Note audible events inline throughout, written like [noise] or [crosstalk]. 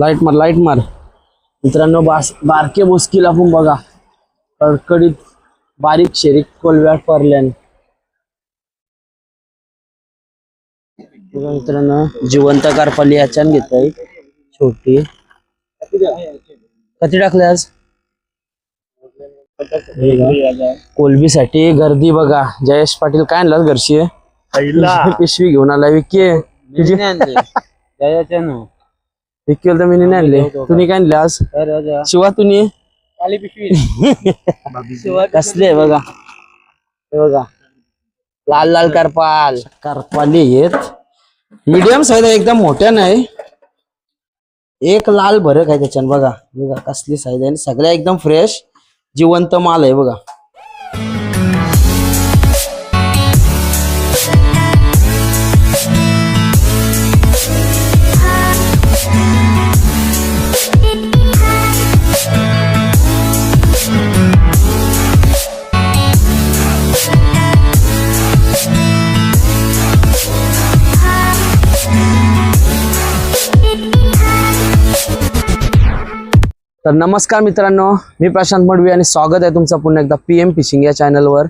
Light मार light मार। मित्रांनो बास बारके बोसकीला आपण बघा. कडकडीत बारीक शेरीक कोलव्यात पडल्यान. मित्रांनो जिवंत कारपाली याच्यान घेत छोटी. कधी टाकले आज? कोलबीसाठी गर्दी बघा. जयेश पाटील काय आणलं घरची? [laughs] पिशवी घेऊन आला विकी. विकी तर मी नाही आणले तुम्ही काय आणले आज? शिवा तुम्ही? कसले आहे बघा. हे बघा. लाल लाल करपाल. करपाली आहेत. मीडियम साईज आहे एकदम मोठ्या नाही. एक लाल भरक आहे त्याच्यान बघा. बघा कसली साईज आहे. सगळ्या एकदम फ्रेश जिवंत माल आहे बघा. तर नमस्कार मित्रांनो मी प्रशांत मडवी आणि स्वागत आहे तुमचं पुन्हा एकदा पी एम फिशिंग या चॅनलवर.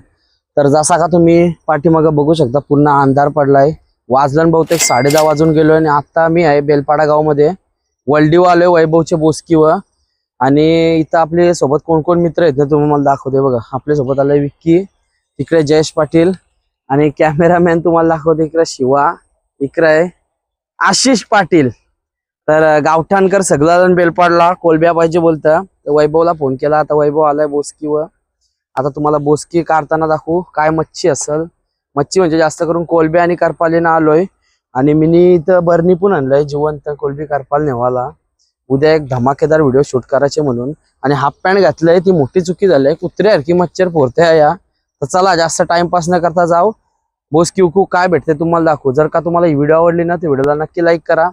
तर जसा का तुम्ही पाठीमागं बघू शकता पुन्हा अंधार पडलाय. वाजलं बहुतेक साडे दहा वाजून गेलो आणि आता मी आहे बेलपाडा गावमध्ये. वल्डीव आलोय वैभवचे बोसकीवर. आणि इथं आपले सोबत कोण कोण मित्र आहेत ना तुम्ही मला दाखवते बघा. आपल्यासोबत आलंय विक्की इकडे जयेश पाटील आणि कॅमेरामॅन तुम्हाला दाखवते इकडे शिवा इकडे आहे आशिष पाटील. तर गावठाणकर सगळा बेलपाडला कोलब्या पाहिजे बोलतं. तर वैभवला फोन केला. आता वैभव आलाय बोसकीवर. आता तुम्हाला बोसकी काढताना दाखवू. काय मच्छी असल. मच्छी म्हणजे जास्त करून कोलब्या आणि करपालीनं आलोय. आणि मिनी इथं बर्नी पण आणलंय जिवंत कोलबी करपाल नेवाला. उद्या एक धमाकेदार व्हिडिओ शूट करायचे म्हणून. आणि हाफ पॅन्ट घातलंय ती मोठी चुकी झाली कुत्र्यासारखी मच्छर पोरते या. तर चला जास्त टाइमपास न करता जाऊ. बोसकी उकू काय भेटते तुम्हाला दाखवू. जर का तुम्हाला ही व्हिडिओ आवडली ना तर व्हिडिओला नक्की लाईक करा.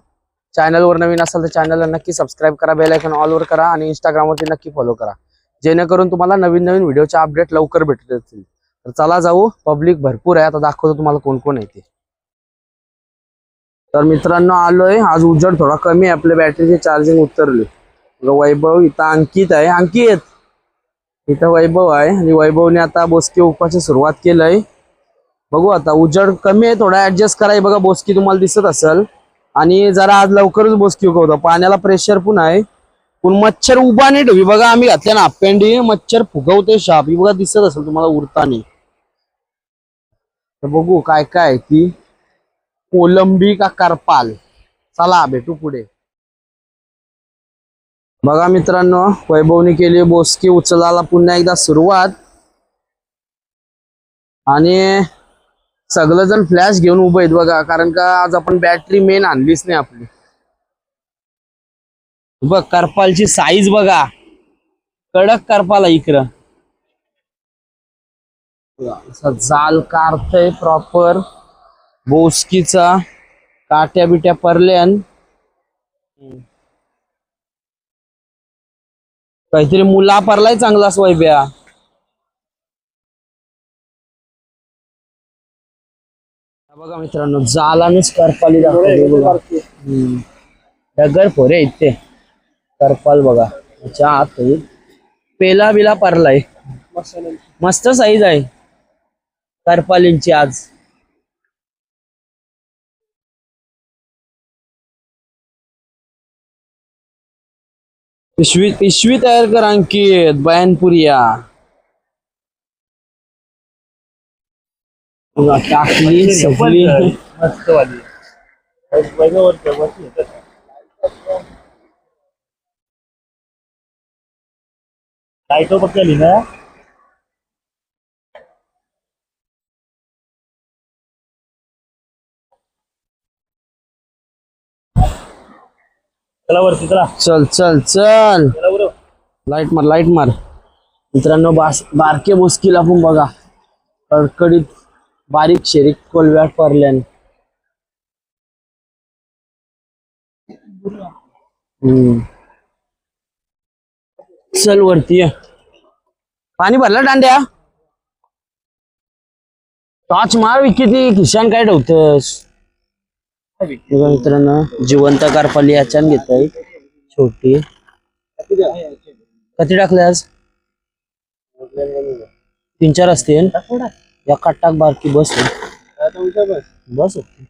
चॅनलवर नवीन असाल तर चॅनलला नक्की सबस्क्राईब करा बेल आयकॉन ऑलवर करा आणि इंस्टाग्रामवरती नक्की फॉलो करा. जेणेकरून तुम्हाला नवीन नवीन व्हिडिओचे अपडेट लवकर भेटत असतील. तर चला जाऊ पब्लिक भरपूर आहे. आता दाखवतो तुम्हाला कोण कोण आहे ते. तर मित्रांनो आलोय. आज उजेड थोडा कमी आहे. आपल्या बॅटरीची चार्जिंग उतरली. वैभव इथं अंकित आहे. अंकित! इथं वैभव आहे. आणि वैभवने आता बोसकी उपाची सुरुवात केलंय. बघू आता उजेड कमी आहे. थोडा ऍडजस्ट कराय. बघा बोसकी तुम्हाला दिसत असेल. आणि जरा आज लवकरच बसकी उगवतो पाण्याला प्रेशर पण आहे. पण मच्छर उभा नाही ठेवी बघा आम्ही घातल्या ना पेंडी मच्छर फुगवते शाप. ही बघा दिसत असेल तुम्हाला उरताना. तर बघू काय काय ती. कोलंबी का करपाल? चला भेटू पुढे. बघा मित्रांनो वैभवने केली बोसकी. उचलायला पुन्हा एकदा सुरुवात. आणि सगळं जण फ्लॅश घेऊन उभे आहेत बघा कारण का आज आपण बॅटरी मेन आणलीच नाही आपली. बघ करपालची साईज बघा. कडक करपाल आहे इकडं. जाल काढतय प्रॉपर बोसकीचा काट्या बिट्या परल्यान. काहीतरी मुला परलाय चांगला स्वयंब्या बघा मित्रांनो जालानच करपाली दाखवली बघा. डगर फोरे आहेत ते करपाल बघा. त्याच्या आत पेला बिला पारलाय. मस्त साईज आहे. करपालींची आज. पिशवी पिशवी तयार कर अंकित. बयानपुरिया. बघा, मस्त वाली. लाईटो बघली ना? चला वरती चला. चल चल चल. चला बरोबर लाइट मार लाइट मार. मित्रांनो बास बारके बोसकीला पण बघा. कडकडीत बारीक शेरीक कोलव्यात परल्यान चल वरती पाणी भरलं दांड्या टॉच मार किती खिशान काय ठेवतस मित्रांनो जिवंत कारपाली याच्यान घेत छोटी. कधी टाकल्यास? तीन चार असतील. या टाक बारकी बस आहे. बस. होती.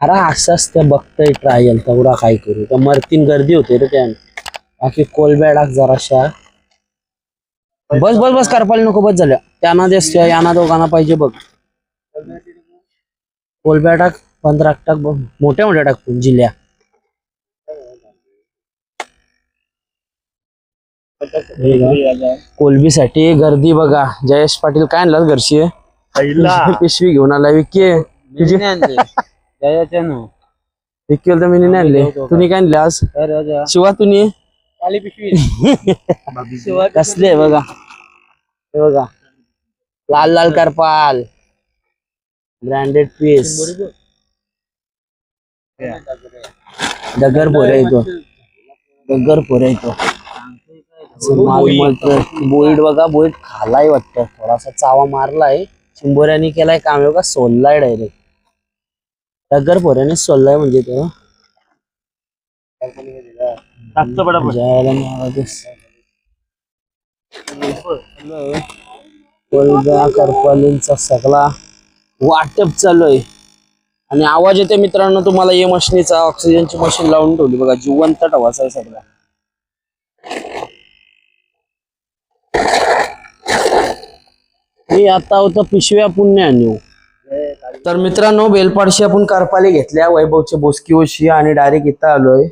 अरे. असं असतं बघतोय ट्रायल तेवढा काय करू. त्या मरतीन गर्दी होते रे त्या बाकी कोलब्या टाक जराशा. बस बस बस करपाली नको बस झाल्या त्यांना देस यांना दोघांना पाहिजे बघ. कोलब्या टाक पंधरा टाक बघ. मोठ्या मोठ्या टाक जिल्ह्या. कोलबीसाठी गर्दी बघा. जयेश पाटील काय आणलं घरची? पहिला. पिशवी घेऊन आला विके विकेल तर मी नाही आणले. तुम्ही काय आणले आज? शिवा तुम्ही? कसले बघा. हे बघा. लाल लाल करपाल. ब्रँडेड पीस डगर पोरे येतो डगर पोरे येतो बोईड बघा बोईड खालाय वाटतं. थोडासा चावा मारलाय. चिंबोऱ्याने केलाय काम का सोललाय डायरेक्ट डगर पोऱ्याने सोललाय म्हणजे तो. करपालींचा सगळा वाटप चालू आहे आणि आवाज येते मित्रांनो तुम्हाला ये मशीनीचा ऑक्सिजनची मशीन लावून ठेवली बघा जिवंत टवाचा आहे सगळा. हे आता होतं पिशव्या पुण्या आणू हो. तर मित्रांनो बेलपाडशी आपण करपाली घेतल्या. वैभवच्या बोसकी आणि डायरेक्ट इथं आलोय.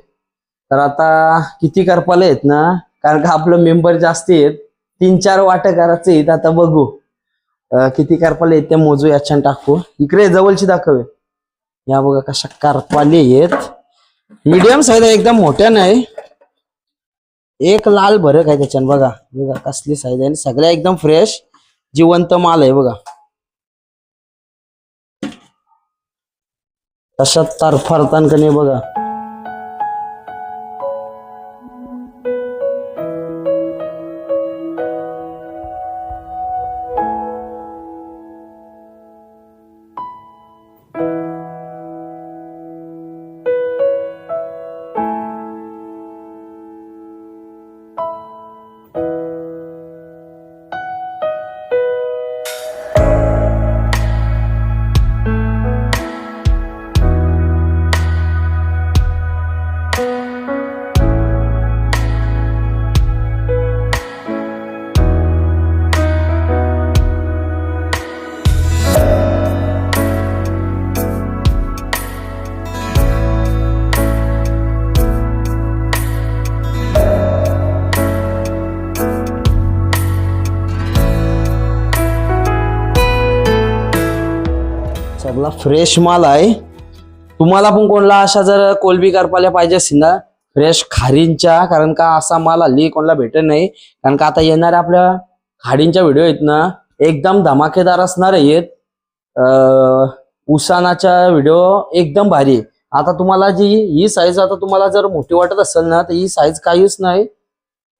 तर आता किती करपाले आहेत ना? कारण का आपलं मेंबर जास्त आहेत. तीन चार वाट करायचे आहेत. आता बघू. किती करपाले आहेत ते मोजू याच्यान टाकू. इकडे जवळची दाखवे. या बघा कशा करपाले आहेत. मीडियम साईज आहे एकदम मोठ्या नाही. एक लाल भरक आहे त्याच्यान. बघा. बघा कसली साईज आहे. सगळ्या एकदम फ्रेश जिवंत माल आहे बघा. तशात तरफारतान का नाही बघा. चांगला फ्रेश माल आहे. तुम्हाला पण कोणला अशा जर कोलबी करपाल्या पाहिजे असतील ना फ्रेश खारींच्या कारण का असा माल हल्ली कोणाला भेटत नाही. कारण का आता येणाऱ्या आपल्या खाडींच्या व्हिडिओ आहेत ना एकदम धमाकेदार असणार आहेत. अं, उसानाच्या व्हिडिओ एकदम भारी आहे. आता तुम्हाला जी ही साईज आता तुम्हाला जर मोठी वाटत असेल ना तर ही साईज काहीच नाही.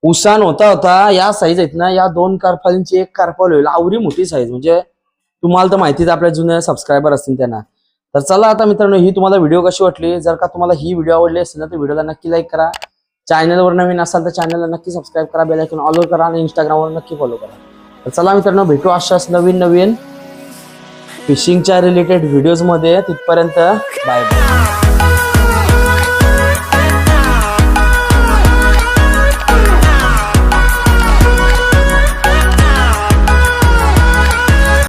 उसान होता होता या साईज आहेत ना या दोन कारफालींची एक कारफाल होईल. आवरी मोठी साईज म्हणजे तुम्हाला तर माहितीच आपल्या जुने सबस्क्रायबर असतील त्यांना. तर चला आता मित्रांनो ही तुम्हाला व्हिडिओ कशी वाटली? जर का तुम्हाला ही व्हिडिओ आवडली असेल ना तर व्हिडिओला नक्की लाईक करा. चॅनलवर नवीन असाल तर चॅनलला नक्की सबस्क्राईब करा बेल आयकॉन ऑलो करा आणि इंस्टाग्रामवर नक्की फॉलो करा. तर चला मित्रांनो भेटू अशाच नवीन नवीन फिशिंगच्या रिलेटेड व्हिडिओजमध्ये तिथपर्यंत बाय बाय